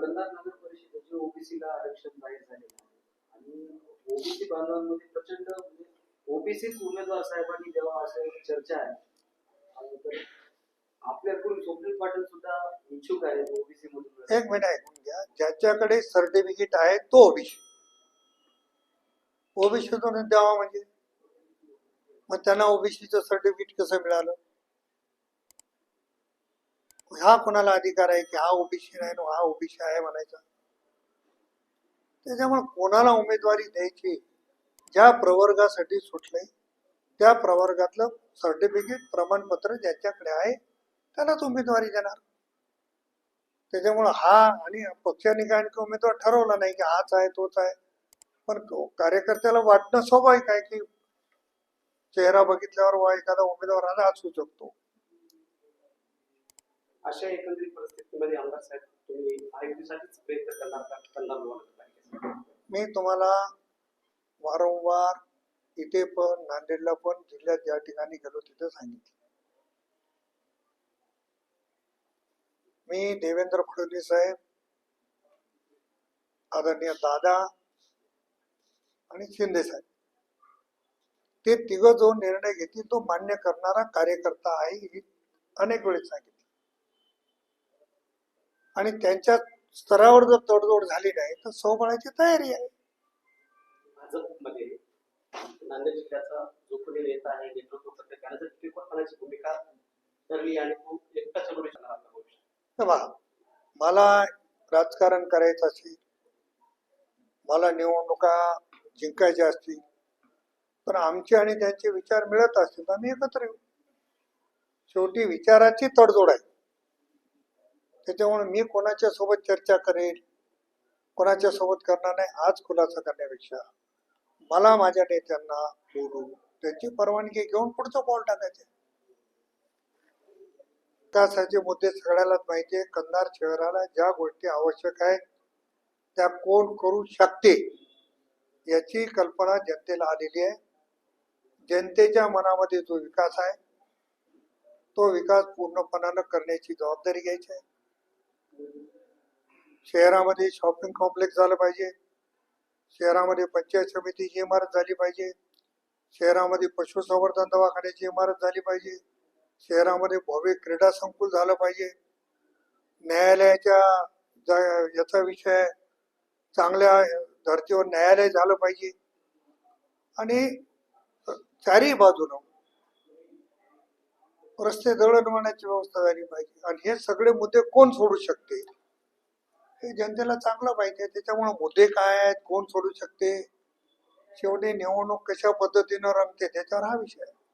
नगर परिषदेचे ओबीसीला आरक्षण जाहीर झाले आणि ओबीसी बांधवांमध्ये प्रचंड म्हणजे ओबीसीच उमेदवार साहेबांनी असं चर्चा आहे तर आपल्याकडून स्वप्नील पाटील सुद्धा इच्छुक आहेत ओबीसी मधून एक मिनिट ऐकून घ्या ज्याच्याकडे सर्टिफिकेट आहे तो ओबीसी ओबीसीतून द्यावा म्हणजे? मग त्यांना ओबीसीचं सर्टिफिकेट कसं मिळालं? हा कोणाला अधिकार आहे की हा ओबीसी नाही ना हा ओबीसी आहे म्हणायचा? त्याच्यामुळे कोणाला उमेदवारी द्यायची? ज्या प्रवर्गासाठी सुटले त्या प्रवर्गातलं सर्टिफिकेट प्रमाणपत्र ज्याच्याकडे आहे त्यालाच उमेदवारी देणार. त्याच्यामुळं हा आणि पक्षाने काय आणखी उमेदवार ठरवला नाही की हाच आहे तोच आहे. पण तो- कार्यकर्त्याला वाटणं स्वाभाविक आहे की चेहरा बघितल्यावर वा एखादा उमेदवार आला असू शकतो. अशा एकंदरीत परिस्थितीमध्ये आमदार साहेब तुम्ही आयुक्तीसाठीच प्रयत्न करणार का? कंधार नगरपालिकेसाठी? मी तुम्हाला वारंवार इथे पण नांदेडला पण जिल्ह्यात ज्या ठिकाणी गेलो तिथे सांगितलं. मी देवेंद्र फडणवीस साहेब आदरणीय दादा आणि शिंदे साहेब. ते तिघ जो निर्णय घेतील तो मान्य करणारा कार्यकर्ता आहे हे अनेक वेळेस सांगितलं. आणि त्यांच्या स्तरावर जर तडजोड झाली नाही तर सोबळाची तयारी आहे. भाजपमध्ये नांदेड जिल्ह्याचा जो कोणी नेता आहे नेतृत्व करते त्याने जर टिकवपणाची भूमिका धरली आणि तो शकणार मला राजकारण करायचं असेल मला निवडणुका जिंकायच्या असतील तर आमचे आणि त्यांचे विचार मिळत असतील तर आम्ही एकत्र येऊ. शेवटी विचाराची तडजोड आहे. त्याच्यामुळे मी कोणाच्या सोबत चर्चा करेल कोणाच्या सोबत करणार नाही? आज खुलासा करण्यापेक्षा. मला माझ्या नेत्यांना बोलू त्यांची परवानगी घेऊन पुढचं पाऊल टाकायचं विकासाचे मुद्दे सगळ्यालाच माहिती आहे कंधार शहराला ज्या गोष्टी आवश्यक आहेत त्या कोण करू शकते? याची कल्पना जनतेला आलेली आहे. जनतेच्या मनामध्ये जो विकास आहे तो विकास पूर्णपणानं करण्याची जबाबदारी घ्यायची आहे. शहरामध्ये शॉपिंग कॉम्प्लेक्स झालं पाहिजे. शहरामध्ये पंचायत समितीची इमारत झाली पाहिजे. शहरामध्ये पशुसंवर्धन दवाखान्याची इमारत झाली पाहिजे. शहरामध्ये भव्य क्रीडा संकुल झालं पाहिजे. न्यायालयाच्या जा- याचा विषय चांगल्या धर्तीवर न्यायालय झालं पाहिजे. आणि चारही बाजूनं रस्ते दळणवळणाची व्यवस्था झाली पाहिजे. आणि हे सगळे मुद्दे कोण सोडू शकते? हे जनतेला चांगलं माहिती आहे. त्याच्यामुळे मुद्दे काय आहेत? कोण सोडू शकते? शेवटी निवडणूक कशा पद्धतीनं रंगते? त्याच्यावर हा विषय आहे.